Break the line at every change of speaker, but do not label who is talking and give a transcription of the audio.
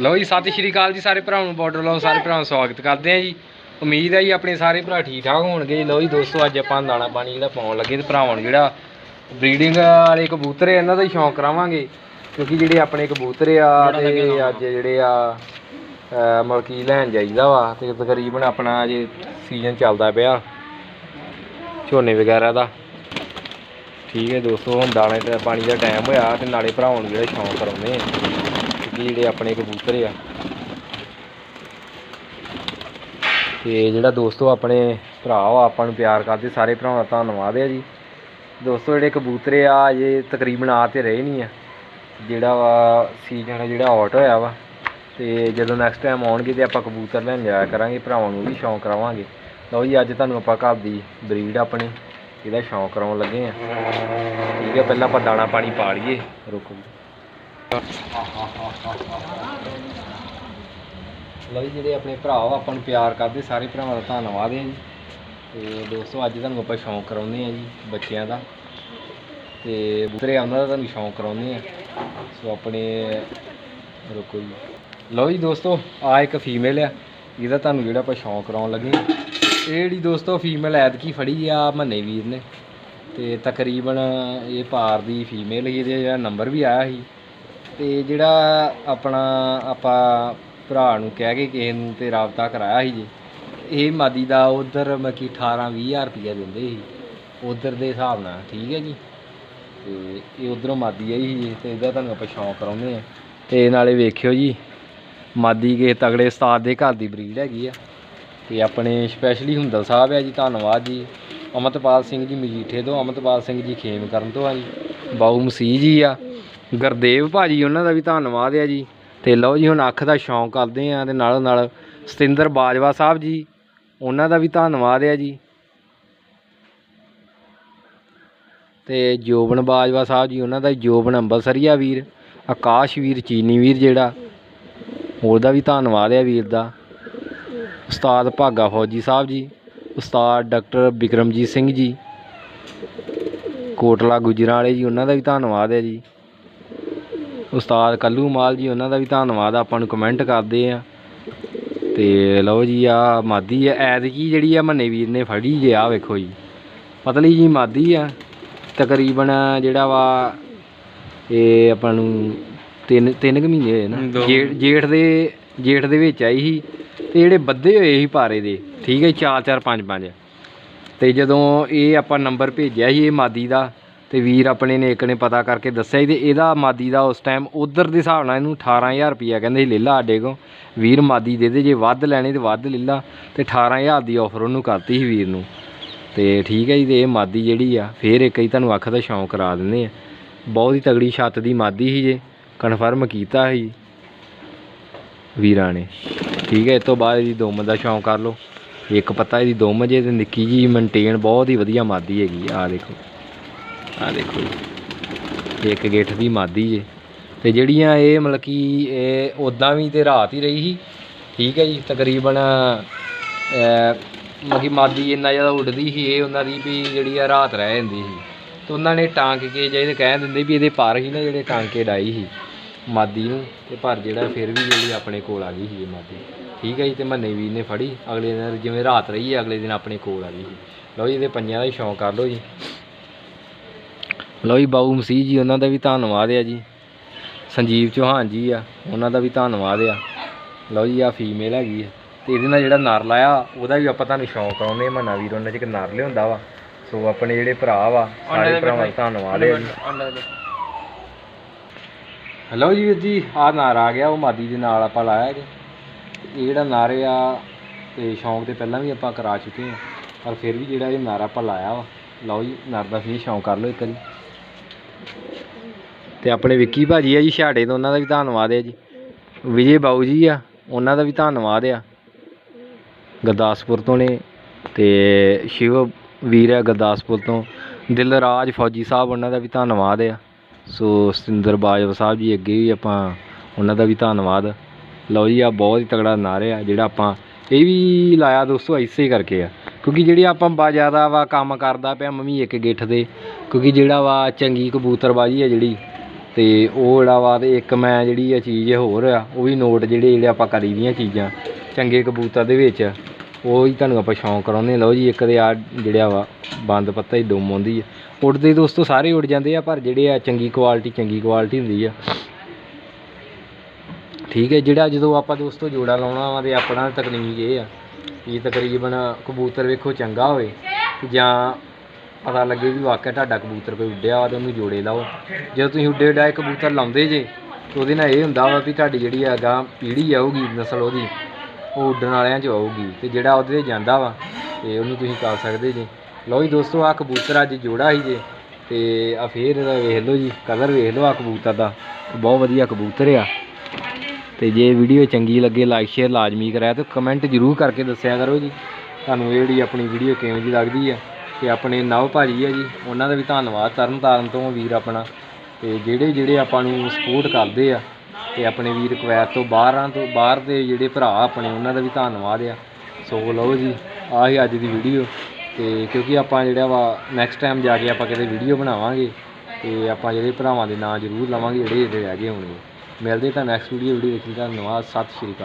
ਲਓ ਜੀ ਸਤਿ ਸ਼੍ਰੀ ਅਕਾਲ ਜੀ ਸਾਰੇ ਭਰਾਵਾਂ ਨੂੰ ਬਾਰਡਰ ਲਾਓ ਸਾਰੇ ਭਰਾਵਾਂ ਦਾ ਸਵਾਗਤ ਕਰਦੇ ਆ ਜੀ। ਉਮੀਦ ਹੈ ਜੀ ਆਪਣੇ ਸਾਰੇ ਭਰਾ ਠੀਕ ਠਾਕ ਹੋਣਗੇ। ਲਓ ਜੀ ਦੋਸਤੋ ਅੱਜ ਆਪਾਂ ਦਾਣਾ ਪਾਣੀ ਜਿਹੜਾ ਪਾਉਣ ਲੱਗੇ ਤੇ ਭਰਾਵਾਂ ਨੂੰ ਜਿਹੜਾ ਬਰੀਡਿੰਗ ਵਾਲੇ ਕਬੂਤਰ ਇਹਨਾਂ ਦਾ ਹੀ ਸ਼ੌਂਕ ਕਰਾਵਾਂਗੇ। ਕਿਉਂਕਿ ਜਿਹੜੇ ਆਪਣੇ ਕਬੂਤਰ ਆ ਤੇ ਅੱਜ ਜਿਹੜੇ ਆ ਮਲਕੀ ਲੈਣ ਜਾਈਦਾ ਵਾ ਤੇ ਤਕਰੀਬਨ ਆਪਣਾ ਅਜੇ ਸੀਜ਼ਨ ਚੱਲਦਾ ਪਿਆ ਝੋਨੇ ਵਗੈਰਾ ਦਾ। ਠੀਕ ਹੈ ਦੋਸਤੋ ਹੁਣ ਦਾਣੇ ਤੇ ਪਾਣੀ ਦਾ ਟਾਈਮ ਹੋਇਆ ਤੇ ਨਾਲੇ ਭਰਾਵਾਂ ਨੂੰ ਜਿਹੜਾ ਸ਼ੌਂਕ ਕਰਾਉਂਦੇ ਆ ਕਿਉਂਕਿ ਜਿਹੜੇ ਆਪਣੇ ਕਬੂਤਰ ਆ। ਤੇ ਜਿਹੜਾ ਦੋਸਤੋ ਆਪਣੇ ਭਰਾ ਵਾ ਆਪਾਂ ਨੂੰ ਪਿਆਰ ਕਰਦੇ, ਸਾਰੇ ਭਰਾਵਾਂ ਦਾ ਧੰਨਵਾਦ ਹੈ ਜੀ। ਦੋਸਤੋ, ਜਿਹੜੇ ਕਬੂਤਰ ਆ, ਅਜੇ ਤਕਰੀਬਨ ਆ ਤੇ ਰਹੇ ਨਹੀਂ ਆ। ਜਿਹੜਾ ਵਾ ਸੀਜ਼ਨ ਜਿਹੜਾ ਆਊਟ ਹੋਇਆ ਵਾ। ਤੇ ਜਦੋਂ ਨੈਕਸਟ ਟਾਈਮ ਆਉਣਗੇ ਤੇ ਆਪਾਂ ਕਬੂਤਰ ਲੈਣ ਜਾਇਆ ਕਰਾਂਗੇ, ਭਰਾਵਾਂ ਨੂੰ ਵੀ ਸ਼ੌਂਕ ਕਰਾਵਾਂਗੇ ਲਓ ਜੀ, ਅੱਜ ਤੁਹਾਨੂੰ ਆਪਾਂ ਘਰ ਦੀ ਬਰੀਡ ਆਪਣੀ, ਇਹਦਾ ਸ਼ੌਂਕ ਕਰਾਉਣ ਲੱਗੇ ਆ। ਠੀਕ ਹੈ ਪਹਿਲਾਂ ਆਪਾਂ ਦਾਣਾ ਪਾਣੀ ਪਾ ਲਈਏ, ਰੁਕੋ। ਲਓ ਜੀ, ਜਿਹੜੇ ਆਪਣੇ ਭਰਾ ਆਪਾਂ ਨੂੰ ਪਿਆਰ ਕਰਦੇ, ਸਾਰੇ ਭਰਾਵਾਂ ਦਾ ਧੰਨਵਾਦ ਹੈ ਜੀ। ਤੇ ਦੋਸਤੋ, ਅੱਜ ਤੁਹਾਨੂੰ ਆਪਾਂ ਸ਼ੌਂਕ ਕਰਾਉਂਦੇ ਆ ਜੀ, ਬੱਚਿਆਂ ਦਾ। ਤੇ ਬੁੱਤਰੇ ਉਹਨਾਂ ਦਾ ਤੁਹਾਨੂੰ ਸ਼ੌਂਕ ਕਰਾਉਂਦੇ ਆ ਸੋ ਆਪਣੇ, ਰੁਕੋ ਜੀ। ਲਓ ਜੀ ਦੋਸਤੋ, ਆ ਇੱਕ ਫੀਮੇਲ ਆ, ਇਹਦਾ ਤੁਹਾਨੂੰ ਜਿਹੜਾ ਆਪਾਂ ਸ਼ੌਂਕ ਕਰਾਉਣ ਲੱਗੇ ਇਹ ਜਿਹੜੀ ਦੋਸਤੋ ਫੀਮੇਲ ਐਤਕੀ ਫੜੀ ਆ ਮੰਨੇ ਵੀਰ ਨੇ। ਤੇ ਤਕਰੀਬਨ ਇਹ ਪਾਰ ਦੀ ਫੀਮੇਲ ਹੀ ਇਹਦੇ ਜਿਹੜਾ ਨੰਬਰ ਵੀ ਆਇਆ ਸੀ। ਤੇ ਜਿਹੜਾ ਆਪਣਾ ਆਪਾਂ ਭਰਾ ਨੂੰ ਕਹਿ ਕੇ ਕਿਸੇ ਨੂੰ ਤੇ ਰਾਬਤਾ ਕਰਾਇਆ ਸੀ ਜੀ, ਇਹ ਮਾਦੀ ਦਾ ਉਧਰ ਮਕੀ 18 20000 ਰੁਪਇਆ ਦਿੰਦੇ ਸੀ। ਉਧਰ ਦੇ ਹਿਸਾਬ ਨਾਲ, ਠੀਕ ਹੈ ਜੀ? ਤੇ ਇਹ ਉਧਰੋਂ ਮਾਦੀ ਆਈ ਸੀ ਤੇ ਇਹਦਾ ਤੁਹਾਨੂੰ ਆਪਾਂ ਸ਼ੌਂਕ ਕਰਾਉਂਦੇ ਆ ਤੇ ਨਾਲੇ ਵੇਖਿਓ ਜੀ, ਮਾਦੀ ਕੇ ਤਗੜੇ ਉਸਤਾਦ ਦੇ ਘਰ ਦੀ ਬਰੀਡ ਹੈਗੀ ਆ। ਤੇ ਆਪਣੇ ਸਪੈਸ਼ਲੀ ਹੁੰਦਲ ਸਾਹਿਬ ਆ ਜੀ, ਧੰਨਵਾਦ ਜੀ। ਅਮਰਤਪਾਲ ਸਿੰਘ ਜੀ ਮਜੀਠੇ ਤੋਂ, ਅਮਰਤਪਾਲ ਸਿੰਘ ਜੀ ਖੇਮ ਕਰਨ ਤੋਂ ਆ ਜੀ। ਬਾਊ ਮਸੀਹ ਜੀ ਆ। ਗੁਰਦੇਵ ਭਾਜੀ, ਉਹਨਾਂ ਦਾ ਵੀ ਧੰਨਵਾਦ ਆ ਜੀ। ਤੇ ਲਓ ਜੀ, ਹੁਣ ਅੱਖ ਦਾ ਸ਼ੌਂਕ ਕਰਦੇ ਆ ਤੇ ਨਾਲੋਂ ਨਾਲ ਸਤਿੰਦਰ ਬਾਜਵਾ ਸਾਹਿਬ ਜੀ, ਉਹਨਾਂ ਦਾ ਵੀ ਧੰਨਵਾਦ ਆ ਜੀ। ਤੇ ਜੋਬਨ ਬਾਜਵਾ ਸਾਹਿਬ ਜੀ, ਉਹਨਾਂ ਦਾ ਜੋਬਨ ਅੰਬਰਸਰੀਆ ਵੀਰ, ਆਕਾਸ਼ ਵੀਰ, ਚੀਨੀ ਵੀਰ ਜਿਹੜਾ, ਉਹਦਾ ਵੀ ਧੰਨਵਾਦ ਆ ਵੀਰ ਦਾ। ਉਸਤਾਦ ਭਾਗਾ ਫੌਜੀ ਸਾਹਿਬ ਜੀ, ਉਸਤਾਦ ਡਾਕਟਰ ਬਿਕਰਮਜੀਤ ਸਿੰਘ ਜੀ, ਕੋਟਲਾ ਗੁਜਰਾਂ ਵਾਲੇ ਜੀ, ਉਹਨਾਂ ਦਾ ਵੀ ਧੰਨਵਾਦ ਹੈ ਜੀ। ਉਸਤਾਦ ਕੱਲੂ ਮਾਲ ਜੀ ਉਹਨਾਂ ਦਾ ਵੀ ਧੰਨਵਾਦ ਆਪਾਂ ਨੂੰ ਕਮੈਂਟ ਕਰਦੇ ਆ। ਤੇ ਲਓ ਜੀ ਆ ਮਾਦੀ ਆ ਐਤਕੀ ਜਿਹੜੀ ਆ ਮੰਨੇ ਵੀਰ ਨੇ ਫੜੀ ਜੇ ਆ ਵੇਖੋ ਜੀ। ਪਤਲੀ ਜੀ ਮਾਦੀ ਆ ਤਕਰੀਬਨ ਜਿਹੜਾ ਵਾ ਇਹ ਆਪਾਂ ਨੂੰ ਤਿੰਨ ਤਿੰਨ ਕੁ ਮਹੀਨੇ ਹੋਏ ਨਾ। ਜੇਠ ਦੇ ਜੇਠ ਦੇ ਵਿੱਚ ਆਈ ਸੀ ਤੇ ਜਿਹੜੇ ਬੱਧੇ ਹੋਏ ਸੀ ਪਾਰੇ ਦੇ ਠੀਕ ਹੈ 4 4 5 5 ਤੇ ਜਦੋਂ ਇਹ ਆਪਾਂ ਨੰਬਰ ਭੇਜਿਆ ਸੀ ਇਹ ਮਾਦੀ ਦਾ ਤੇ ਵੀਰ ਆਪਣੇ ਨੇ ਇੱਕ ਨੇ ਪਤਾ ਕਰਕੇ ਦੱਸਿਆ ਸੀ ਤੇ ਇਹਦਾ ਮਾਦੀ ਦਾ ਉਸ ਟਾਈਮ ਉਧਰ ਦੇ ਹਿਸਾਬ ਨਾਲ ਇਹਨੂੰ 18000 ਰੁਪਈਆ ਕਹਿੰਦੇ ਸੀ ਲੈ ਲਾ ਸਾਡੇ ਕੋ ਵੀਰ ਮਾਦੀ ਦੇ ਦੇ, ਜੇ ਵੱਧ ਲੈਣੇ ਤੇ ਵੱਧ ਲੈ ਲਾ ਤੇ 18000 ਦੀ ਆਫਰ ਉਹਨੂੰ ਕਰਤੀ ਸੀ ਵੀਰ ਨੂੰ। ਤੇ ਠੀਕ ਹੈ ਜੀ, ਤੇ ਇਹ ਮਾਦੀ ਜਿਹੜੀ ਆ, ਫੇਰ ਇੱਕ ਹੀ ਤੁਹਾਨੂੰ ਅੱਖ ਦਾ ਸ਼ੌਂਕ ਕਰਾ ਦਿੰਦੇ ਆ। ਬਹੁਤ ਹੀ ਤਗੜੀ ਛੱਤ ਦੀ ਮਾਦੀ ਸੀ ਜੇ ਕਨਫਰਮ ਕੀਤਾ ਸੀ ਵੀਰਾਂ ਨੇ। ਠੀਕ ਹੈ, ਇਸ ਤੋਂ ਬਾਅਦ ਇਹਦੀ ਦੁੰਮ ਦਾ ਸ਼ੌਂਕ ਕਰ ਲਓ। ਇੱਕ ਪੱਤਾ ਇਹਦੀ ਦੁੰਮ ਜੇ ਤੇ ਨਿੱਕੀ ਜੀ ਮੇਨਟੇਨ ਬਹੁਤ ਹੀ ਵਧੀਆ ਮਾਦੀ ਹੈਗੀ ਆ ਦੇਖੋ। ਆ ਦੇਖੋ ਜੀ। ਇੱਕ ਗਿੱਠ ਦੀ ਮਾਦੀ ਜੇ। ਤੇ ਜਿਹੜੀਆਂ ਇਹ ਮਤਲਬ ਕਿ ਇਹ ਉਦਾਂ ਵੀ ਤੇ ਰਾਤ ਹੀ ਰਹੀ ਸੀ, ਠੀਕ ਹੈ ਜੀ, ਤਕਰੀਬਨ ਮਤਲਬ ਕਿ ਮਾਦੀ ਇੰਨਾ ਜ਼ਿਆਦਾ ਉੱਡਦੀ ਸੀ, ਇਹ ਉਹਨਾਂ ਦੀ ਵੀ ਜਿਹੜੀ ਆ ਰਾਤ ਰਹਿ ਜਾਂਦੀ ਸੀ। ਤੇ ਉਹਨਾਂ ਨੇ ਟਾਂਕ ਕੇ ਜਿਹਦੇ ਕਹਿ ਦਿੰਦੇ ਵੀ ਇਹਦੇ ਪਰ ਹੀ ਨਾ ਜਿਹੜੇ ਟਾਂਕੇ ਡਾਈ ਸੀ ਮਾਦੀ ਨੂੰ, ਤੇ ਪਰ ਜਿਹੜਾ ਫਿਰ ਵੀ ਜਿਹੜੀ ਆਪਣੇ ਕੋਲ ਆ ਗਈ ਸੀ ਇਹ ਮਾਦੀ। ਠੀਕ ਹੈ ਜੀ, ਤੇ ਮੰਨੇ ਵੀਰ ਨੇ ਫੜੀ, ਅਗਲੇ ਦਿਨ ਜਿਵੇਂ ਰਾਤ ਰਹੀ ਹੈ, ਅਗਲੇ ਦਿਨ ਆਪਣੇ ਕੋਲ ਆ ਗਈ ਸੀ। ਲਓ ਜੀ, ਇਹਦੇ ਪੰਜਾਂ ਦਾ ਹੀ ਸ਼ੌਂਕ ਕਰ ਲਓ ਜੀ। ਲਓ ਜੀ ਬਾਊ ਮਸੀਹ ਜੀ ਉਹਨਾਂ ਦਾ ਵੀ ਧੰਨਵਾਦ ਆ ਜੀ। ਸੰਜੀਵ ਚੌਹਾਨ ਜੀ ਆ ਉਹਨਾਂ ਦਾ ਵੀ ਧੰਨਵਾਦ ਆ। ਲਓ ਜੀ ਆ ਫੀਮੇਲ ਹੈਗੀ ਆ। ਤੇ ਇਹਦੇ ਨਾਲ ਜਿਹੜਾ ਨਰ ਲਾਇਆ ਉਹਦਾ ਵੀ ਆਪਾਂ ਤੁਹਾਨੂੰ ਸ਼ੌਂਕ ਆਉਂਦੇ ਮੰਨਾ ਵੀਰ ਉਹਨਾਂ 'ਚ ਇੱਕ ਨਰ ਲਿਆਉਂਦਾ ਵਾ। ਸੋ ਆਪਣੇ ਜਿਹੜੇ ਭਰਾ ਵਾ ਸਾਰੇ ਭਰਾਵਾਂ ਦਾ ਧੰਨਵਾਦ ਹੈ ਜੀ। ਹੈਲੋ ਜੀ ਵੀਰ ਜੀ ਆ ਨਾਰ ਆ ਗਿਆ ਉਹ ਮਾਦੀ ਦੇ ਨਾਲ ਆਪਾਂ ਲਾਇਆ ਜੀ। ਇਹ ਜਿਹੜਾ ਨਾਰ ਆ ਤੇ ਸ਼ੌਂਕ ਤੇ ਪਹਿਲਾਂ ਵੀ ਆਪਾਂ ਕਰਾ ਚੁੱਕੇ ਆ। ਪਰ ਫਿਰ ਵੀ ਜਿਹੜਾ ਇਹ ਨਾਰ ਆਪਾਂ ਲਾਇਆ ਵਾ ਲਓ ਜੀ ਨਾਰ ਦਾ ਫਿਰ ਸ਼ੌਂਕ ਕਰ ਲਓ ਇੱਕ ਵਾਰੀ। ਤੇ ਆਪਣੇ ਵਿੱਕੀ ਭਾਜੀ ਆ ਜੀ, ਛਾੜੇ ਤੋਂ ਉਹਨਾਂ ਦਾ ਵੀ ਧੰਨਵਾਦ ਹੈ ਜੀ। ਵਿਜੇ ਬਾਊ ਜੀ ਆ, ਉਹਨਾਂ ਦਾ ਵੀ ਧੰਨਵਾਦ ਆ। ਗੁਰਦਾਸਪੁਰ ਤੋਂ ਨੇ ਤੇ ਸ਼ਿਵ ਵੀਰ ਆ ਗੁਰਦਾਸਪੁਰ ਤੋਂ। ਦਿਲਰਾਜ ਫੌਜੀ ਸਾਹਿਬ ਉਹਨਾਂ ਦਾ ਵੀ ਧੰਨਵਾਦ ਆ। ਸੋ ਸਤਿੰਦਰ ਬਾਜਵਾ ਸਾਹਿਬ ਜੀ ਅੱਗੇ ਵੀ ਆਪਾਂ ਉਹਨਾਂ ਦਾ ਵੀ ਧੰਨਵਾਦ। ਲਓ ਜੀ ਆ ਬਹੁਤ ਹੀ ਤਗੜਾ ਨਾਰੇ ਆ ਜਿਹੜਾ ਆਪਾਂ ਇਹ ਵੀ ਲਾਇਆ ਦੋਸਤੋ, ਇਸੇ ਕਰਕੇ ਆ। ਕਿਉਂਕਿ ਜਿਹੜੀ ਆਪਾਂ ਬਾ ਜ਼ਿਆਦਾ ਵਾ ਕੰਮ ਕਰਦਾ ਪਿਆ ਮੰਮੀ ਇੱਕ ਗਿੱਠ ਦੇ ਕਿਉਂਕਿ ਜਿਹੜਾ ਵਾ ਚੰਗੀ ਕਬੂਤਰਬਾਜੀ ਆ ਜਿਹੜੀ ਅਤੇ ਉਹ ਜਿਹੜਾ ਵਾ ਅਤੇ ਇੱਕ ਮੈਂ ਜਿਹੜੀ ਆ ਚੀਜ਼ ਹੋਰ ਆ, ਉਹ ਵੀ ਨੋਟ ਜਿਹੜੇ ਜਿਹੜੇ ਆਪਾਂ ਕਰੀ ਦੀਆਂ ਚੀਜ਼ਾਂ ਚੰਗੇ ਕਬੂਤਰ ਦੇ ਵਿੱਚ, ਉਹ ਹੀ ਤੁਹਾਨੂੰ ਆਪਾਂ ਸ਼ੌਂਕ ਕਰਾਉਂਦੇ ਲਓ ਜੀ, ਇੱਕ ਦੇ ਆ ਜਿਹੜਾ ਵਾ ਬੰਦ ਪੱਤਾ ਹੀ ਡੁੰਮ ਆਉਂਦੀ ਆ। ਉੱਡਦੇ ਦੋਸਤੋ ਸਾਰੇ ਉੱਡ ਜਾਂਦੇ ਆ, ਪਰ ਜਿਹੜੇ ਆ ਚੰਗੀ ਕੁਆਲਿਟੀ ਚੰਗੀ ਕੁਆਲਿਟੀ ਹੁੰਦੀ ਆ। ਠੀਕ ਹੈ, ਜਿਹੜਾ ਜਦੋਂ ਆਪਾਂ ਦੋਸਤੋ ਜੋੜਾ ਲਾਉਣਾ ਵਾ ਤੇ ਆਪਣਾ ਤਕਨੀਕ ਇਹ ਆ। ਕਿ ਤਕਰੀਬਨ ਕਬੂਤਰ ਵੇਖੋ ਚੰਗਾ ਹੋਵੇ ਜਾਂ ਪਤਾ ਲੱਗੇ ਵੀ ਵਾਕਿਆ ਤੁਹਾਡਾ ਕਬੂਤਰ ਕੋਈ ਉੱਡਿਆ ਵਾ ਤੇ ਉਹਨੂੰ ਜੋੜੇ ਲਾਓ। ਜਦੋਂ ਤੁਸੀਂ ਉੱਡੇ ਉੱਡਾਏ ਕਬੂਤਰ ਲਾਉਂਦੇ ਜੇ, ਤੇ ਉਹਦੇ ਨਾਲ ਇਹ ਹੁੰਦਾ ਵਾ ਵੀ ਤੁਹਾਡੀ ਜਿਹੜੀ ਹੈਗਾ ਪੀੜ੍ਹੀ ਆਊਗੀ, ਨਸਲ ਉਹਦੀ, ਉਹ ਉੱਡਣ ਵਾਲਿਆਂ 'ਚ ਆਊਗੀ ਤੇ ਜਿਹੜਾ ਉਹਦੇ 'ਤੇ ਜਾਂਦਾ ਵਾ, ਤੇ ਉਹਨੂੰ ਤੁਸੀਂ ਕਰ ਸਕਦੇ ਜੇ। ਲਓ ਜੀ ਦੋਸਤੋ ਆ ਕਬੂਤਰ ਅੱਜ ਜੋੜਾ ਸੀ ਜੇ, ਤੇ ਆ ਫੇਰ ਇਹਦਾ ਵੇਖ ਲਓ ਜੀ ਕਲਰ ਵੇਖ ਲਓ ਆ ਕਬੂਤਰ ਦਾ। ਬਹੁਤ ਵਧੀਆ ਕਬੂਤਰ ਆ। ਤੇ ਜੇ ਵੀਡੀਓ ਚੰਗੀ ਲੱਗੇ ਲਾਈਕ ਸ਼ੇਅਰ ਲਾਜ਼ਮੀ ਕਰਿਆ ਤੇ ਕਮੈਂਟ ਜ਼ਰੂਰ ਕਰਕੇ ਦੱਸਿਆ ਕਰੋ ਜੀ। ਤੁਹਾਨੂੰ ਇਹ ਜਿਹੜੀ ਆਪਣੀ ਵੀਡੀਓ ਕਿਵੇਂ ਦੀ ਲੱਗਦੀ ਆ ਤੇ ਆਪਣੇ ਨਵ ਭਾਜੀ ਆ ਜੀ, ਉਹਨਾਂ ਦਾ ਵੀ ਧੰਨਵਾਦ ਤਰਨ ਤਾਰਨ ਤੋਂ ਵੀਰ ਆਪਣਾ। ਤੇ ਜਿਹੜੇ ਜਿਹੜੇ ਆਪਾਂ ਨੂੰ ਸਪੋਰਟ ਕਰਦੇ ਆ ਤੇ ਆਪਣੇ ਵੀਰ ਕੁਵੈਤ ਤੋਂ ਬਾਹਰਾਂ ਤੋਂ ਬਾਹਰ ਦੇ ਜਿਹੜੇ ਭਰਾ ਆਪਣੇ, ਉਹਨਾਂ ਦਾ ਵੀ ਧੰਨਵਾਦ ਆ। ਸੋ ਲਓ ਜੀ, ਆਹੀ ਅੱਜ ਦੀ ਵੀਡੀਓ ਤੇ ਕਿਉਂਕਿ ਆਪਾਂ ਜਿਹੜਾ ਵਾ ਨੈਕਸਟ ਟਾਈਮ ਜਾ ਕੇ ਆਪਾਂ ਕਿਤੇ ਵੀਡੀਓ ਬਣਾਵਾਂਗੇ ਤੇ ਆਪਾਂ ਜਿਹੜੇ ਭਰਾਵਾਂ ਦੇ ਨਾਂ ਜ਼ਰੂਰ ਲਵਾਂਗੇ, ਜਿਹੜੇ ਜਿਹੜੇ ਰਹਿ ਗਏ ਹੋਣਗੇ। ਮਿਲਦੇ ਤਾਂ ਨੈਕਸਟ ਵੀਡੀਓ ਵੀਡੀਓ ਦੇਖੀ ਧੰਨਵਾਦ ਸਤਿ ਸ਼੍ਰੀ ਅਕਾਲ।